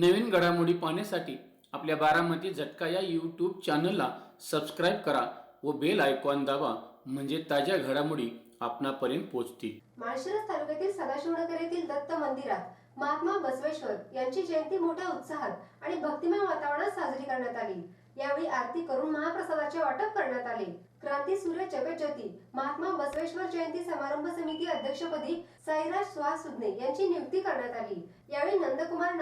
नवीन घडामोडी पाहण्यासाठी आपल्या बारामती झटका या यूट्यूब चॅनलला सबस्क्राईब करा व बेल आयकॉन दाबा म्हणजे ताज्या घडामोडी आपणापर्यंत पोहोचतील. माळशिरस तालुक्यातील सदाशिवनगर येथील दत्त मंदिरात महात्मा बसवेश्वर यांची जयंती मोठ्या उत्साहात आणि भक्तिमय वातावरणात साजरी करण्यात आली. यावेळी आरती करून महाप्रसादाचे वाटप करण्यात आले. क्रांती सूर्य जगज्योती महात्मा बसवेश्वर जयंती समारंभ समिती अध्यक्षपदी साईराज सुहास सुदने यांची नियुक्ती करण्यात आली.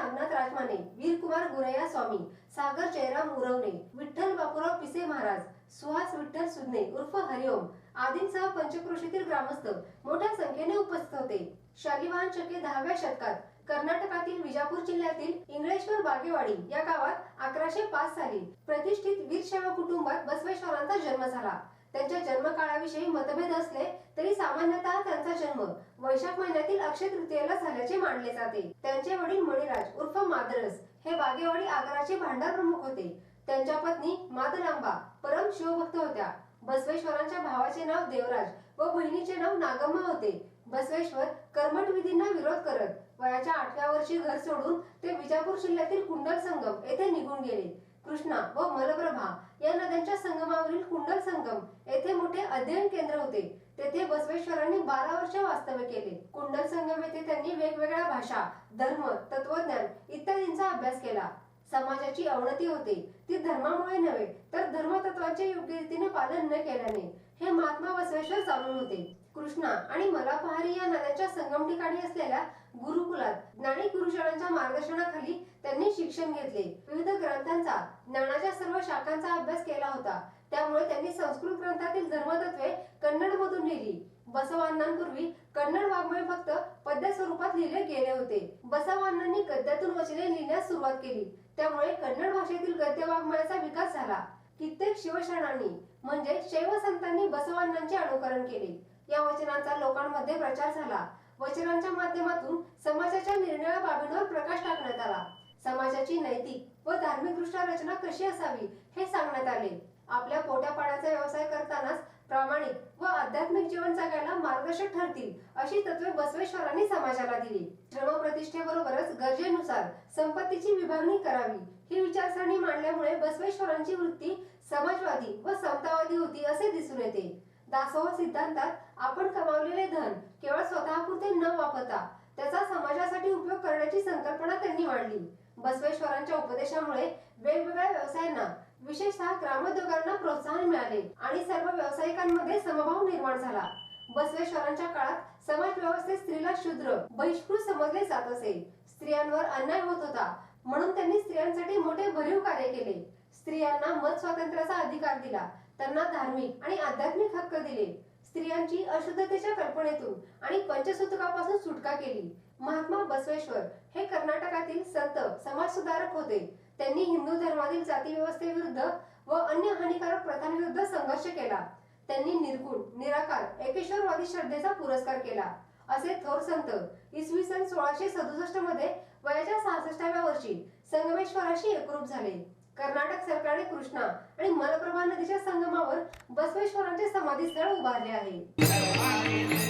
नागनाथ राजमाने वीरकुमार गुरया स्वामी सागर जयराम उरवणे विठ्ठल बापूराव पिसे महाराज सुहास विठ्ठल सुदने उर्फ हरिओम आदींसह पंचक्रोशीतील ग्रामस्थ मोठ्या संख्येने उपस्थित होते. शालिवाहन चके दहाव्या शतकात कर्नाटकातील विजापूर जिल्ह्यातील इंगळेश्वर बागेवाडी या गावात अकराशे पाच साली प्रतिष्ठित वीरशैव कुटुंबात बसवेश्वरांचा जन्म झाला. त्यांच्या जन्मकाळाविषयी मतभेद असले तरी सामान्यतः त्यांचा जन्म वैशाख महिन्यातील अक्षय तृतीयेला झाल्याचे मानले जाते. त्यांचे वडील मणिराज उर्फ मादरस हे बागेवाडी आगाराचे भांडार प्रमुख होते. त्यांच्या पत्नी मादलांबा परम शिवभक्त होत्या. बसवेश्वरांच्या भावाचे नाव देवराज व बहिणीचे नाव नागम्मा होते. बसवेश्वर कर्मठ विधींना विरोध करत वयाच्या आठव्या वर्षी घर सोडून ते विजापूर जिल्ह्यातील कुंडल संगम येथे निघून गेले. कृष्णा व मलप्रभा या नद्यांच्या संगमावरील कुंडल संगम येथे मोठे अध्ययन केंद्र होते. तेथे बसवेश्वरांनी बारा वर्ष वास्तव्य केले. कुंडल संगम येथे त्यांनी वेगवेगळ्या भाषा धर्म तत्वज्ञान इत्यादींचा अभ्यास केला. समाजाची अवनती होते. ती धर्मामुळे नव्हे तर धर्मतत्वाचे योग्य रीतीने पालन न केल्याने हे महात्मा बसवेश्वर चालून होते. कृष्णा आणि मलापहारी या पुण्याच्या संगम ठिकाणी असलेल्या गुरुकुलात ज्ञानी गुरुजनांच्या मार्गदर्शनाखाली त्यांनी शिक्षण घेतले. विविध ग्रंथांचा ज्ञानाच्या सर्व शाखांचा अभ्यास केला होता. त्यामुळे त्यांनी संस्कृत ग्रंथातील धर्मतत्वे कन्नड मधून लिहिली. बसवांनांपूर्वी कन्नड वाङ्मय फक्त पद्य स्वरूपात लिहिले गेले होते. बसवांनांनी गद्यातून वचने लिहिण्यास सुरुवात केली. त्यामुळे कन्नड भाषेतील गद्य वाङ्मयाचा विकास झाला. कित्येक शिवशरणांनी म्हणजे शैव संतांनी बसवांनांचे अनुकरण केले. या वचनांचा लोकांमध्ये प्रचार झाला. वचनांच्या माध्यमातून समाजाच्या निर्णया बाबींवर प्रकाश टाकण्यात आला. समाजाची नैतिक व धार्मिक दृष्ट्या रचना कशी असावी हे सांगण्यात आले. आपल्या पोटापाण्याचा व्यवसाय करतानाच प्रामाणिक व आध्यात्मिक जीवन जगायला मार्गदर्शक ठरतील अशी तत्वे बसवेश्वरांनी समाजाला दिली. श्रमप्रतिष्ठेबरोबरच गरजेनुसार संपत्तीची विभागणी करावी ही विचारसरणी मांडल्यामुळे बसवेश्वरांची वृत्ती समाजवादी व समतावादी होती असे दिसून येते. दासोह सिद्धांतात आपण कमावलेले धन केवळ स्वतःपुरते न वापरता त्याचा समाजासाठी उपयोग करण्याची संकल्पना त्यांनी मांडली. बसवेश्वरांच्या उपदेशामुळे वेगवेगळ्या व्यवसायांना विशेषतः ग्रामोद्योगांना प्रोत्साहन मिळाले आणि सर्व व्यावसायिकांमध्ये समभाव निर्माण झाला. बसवेश्वरांच्या काळात समाज व्यवस्थेत स्त्रीला शूद्र बहिष्कृत समजले जात असे. स्त्रियांवर अन्याय होत होता म्हणून त्यांनी स्त्रियांसाठी मोठे भरीव कार्य केले. स्त्रियांना मत स्वातंत्र्याचा अधिकार दिला त्यांना धार्मिक आणि आध्यात्मिक हक्क दिले. स्त्रियांची अशुद्धतेच्या कल्पनेतून आणि पंचसूतकापासून सुटका केली. महात्मा बसवेश्वर हे कर्नाटकातील संत समाजसुधारक होते. त्यांनी हिंदू धर्मातील जाती व्यवस्थेविरुद्ध व अन्य हानिकारक प्रथांविरुद्ध संघर्ष केला. त्यांनी निर्गुण निराकार एकेश्वरवादी श्रद्धेचा पुरस्कार केला. असे थोर संत इसवी सन सोळाशे सदुसष्टमध्ये वयाच्या सहासष्टाव्या वर्षी संगमेश्वराशी एकरूप झाले. कर्नाटक सरकारने कृष्णा आणि मलप्रभा नदीच्या संगमावर बसवेश्वरांचे समाधी स्थळ उभारले आहे.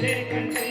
Let it continue.